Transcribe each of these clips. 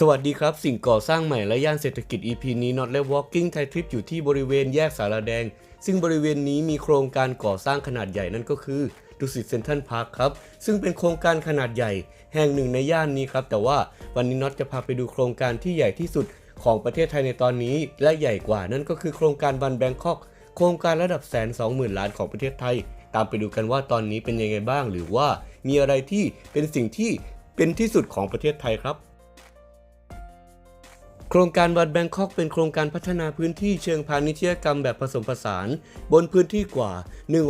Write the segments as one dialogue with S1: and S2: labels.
S1: สวัสดีครับ สิ่งก่อสร้างใหม่และย่านเศรษฐกิจ EP นี้ Not และ Walking Thai Trip อยู่ที่บริเวณแยกสารแดง ซึ่งบริเวณนี้มีโครงการก่อสร้างขนาดใหญ่นั่นก็คือดุสิตเซ็นทรัลพาร์คครับ ซึ่งเป็นโครงการขนาดใหญ่ แห่งหนึ่งในย่านนี้ครับ แต่ว่าวันนี้น็อตจะพาไปดูโครงการที่ใหญ่ที่สุดของประเทศไทยในตอนนี้ และใหญ่กว่านั่นก็คือโครงการบันแบงคอกโครงการระดับแสนสองหมื่นล้านของประเทศไทย ตามไปดูกันว่าตอนนี้เป็นยังไงบ้าง หรือว่ามีอะไรที่เป็นสิ่งที่เป็นที่สุดของประเทศไทยครับ โครงการวัดแบงคอกเป็นโครงการพัฒนาพื้นที่เชิงพาณิชยกรรมแบบผสมผสาน บนพื้นที่กว่า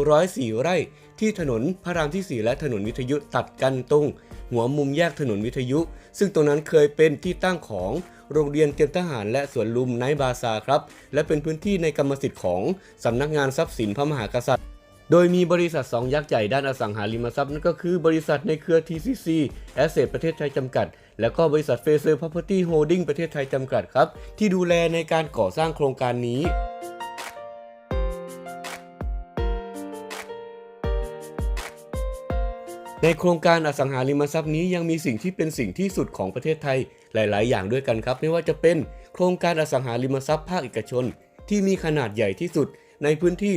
S1: 104 ไร่ ที่ถนนพระรามที่ 4 และถนนวิทยุตัดกันตรง หัวมุมแยกถนนวิทยุ ซึ่งตรงนั้นเคยเป็นที่ตั้งของโรงเรียนเตรียมทหารและสวนลุมไนบาซาครับ และเป็นพื้นที่ในกรรมสิทธิ์ของสำนักงานทรัพย์สินพระมหากษัตริย์ โดยมีบริษัท 2 ยักษ์ใหญ่ด้านอสังหาริมทรัพย์นั่นก็คือบริษัทในเครือ TCC Asset ประเทศไทยจำกัด แล้วก็บริษัท f a c e r Property Holding ประเทศไทยจำกัดครับ ที่ดูแลในการก่อสร้างโครงการนี้ในโครงการอสังหาริมทรัพย์นี้ยังมีสิ่งที่เป็นสิ่งที่สุดของประเทศไทยหลาย ๆ อย่างด้วยกันครับ ไม่ว่าจะเป็นโครงการอสังหาริมทรัพย์ภาคเอกชน ที่มีขนาดใหญ่ที่สุดในพื้นที่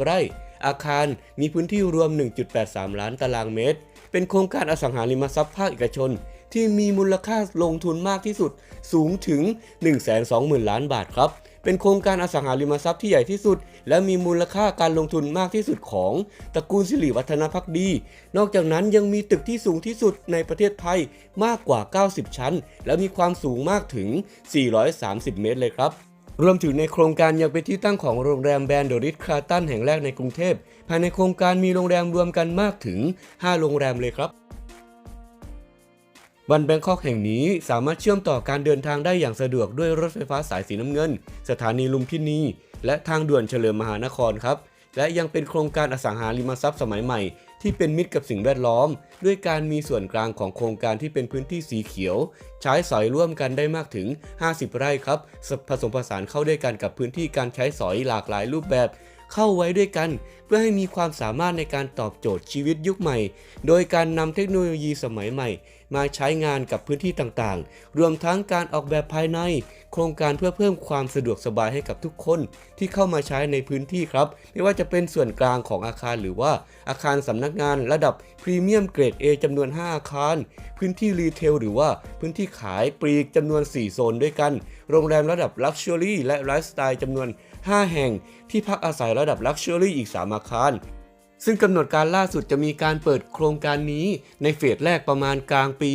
S1: 140 ไร่ อาคารมีพื้นที่รวม 1.83 ล้านตารางเมตร เป็นโครงการอสังหาริมทรัพย์ภาคเอกชน ที่มีมูลค่าลงทุนมากที่สุดสูงถึง 120,000 ล้านบาทครับ เป็นโครงการอสังหาริมทรัพย์ที่ใหญ่ที่สุด และมีมูลค่าการลงทุนมากที่สุดของตระกูลสิริวัฒนพักดี นอกจากนั้นยังมีตึกที่สูงที่สุดในประเทศไทยมากกว่า 90 ชั้น และมีความสูงมากถึง 430 เมตรเลยครับ รวมถึงในโครงการยังเป็นที่ตั้งของโรงแรมแบรนด์เดริสคาร์ตันแห่งแรกในกรุงเทพ ภายในโครงการมีโรงแรมรวมกันมากถึง 5 โรงแรมเลยครับวันแบงคอกแห่งนี้สามารถเชื่อมต่อการเดินทางได้อย่างสะดวกด้วยรถไฟฟ้าสายสีน้ำเงิน สถานีลุมพินี และทางด่วนเฉลิมมหานครครับ และยังเป็นโครงการอสังหาริมทรัพย์สมัยใหม่ ที่เป็นมิตรกับสิ่งแวดล้อม ด้วยการมีส่วนกลางของโครงการที่เป็นพื้นที่สีเขียว ใช้สอยร่วมกันได้มากถึง 50 ไร่ครับ ผสมผสานเข้าด้วยกันกับพื้นที่การใช้สอยหลากหลายรูปแบบ เข้าไว้ด้วยกัน เพื่อให้มีความสามารถในการตอบโจทย์ชีวิตยุคใหม่ โดยการนำเทคโนโลยีสมัยใหม่มาใช้งานกับพื้นที่ต่างๆ รวมทั้งการออกแบบภายใน โครงการเพื่อเพิ่มความสะดวกสบายให้กับทุกคนที่เข้ามาใช้ในพื้นที่ครับ ไม่ว่าจะเป็นส่วนกลางของอาคารหรือว่าอาคารสำนักงานระดับพรีเมียมเกรด A จำนวน 5 อาคาร พื้นที่รีเทลหรือว่าพื้นที่ขายปลีกจำนวน 4 โซนด้วยกัน โรงแรมระดับลักชัวรี่และไลฟ์สไตล์จำนวน 5 แห่ง ที่พักอาศัยระดับลักชัวรี่อีก 3 อาคาร ซึ่งกำหนดการล่าสุดจะมีการเปิดโครงการนี้ในเฟสแรกประมาณกลางปี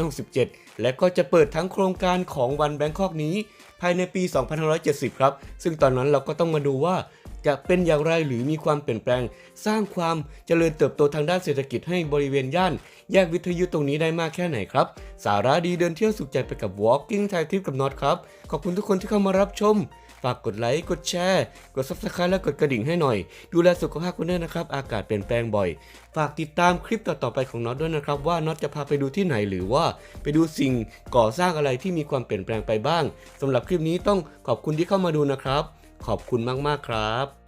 S1: 2567 และก็จะเปิดทั้งโครงการของวันแบงคอกนี้ ภายในปี 2570 ครับ ซึ่งตอนนั้นเราก็ต้องมาดูว่าจะเป็นอย่างไรหรือมีความเปลี่ยนแปลง สร้างความเจริญเติบโตทางด้านเศรษฐกิจให้บริเวณย่าน แยกวิทยุตรงนี้ได้มากแค่ไหนครับ สาระดีเดินเที่ยวสุขใจไปกับ Walking Thai Trip กับน็อตครับ ขอบคุณทุกคนที่เข้ามารับชม ฝากกดไลค์ กดแชร์ กดซับสไครต์และกดกระดิ่งให้หน่อย ดูแลสุขภาพคุณด้วยนะครับ อากาศเปลี่ยนแปลงบ่อย ฝากติดตามคลิปต่อๆไปของน็อตด้วยนะครับ ว่าน็อตจะพาไปดูที่ไหนหรือว่า ไปดูสิ่งก่อสร้างอะไรที่มีความเปลี่ยนแปลงไปบ้างสำหรับคลิปนี้ต้องขอบคุณที่เข้ามาดูนะครับ ขอบคุณมากๆครับ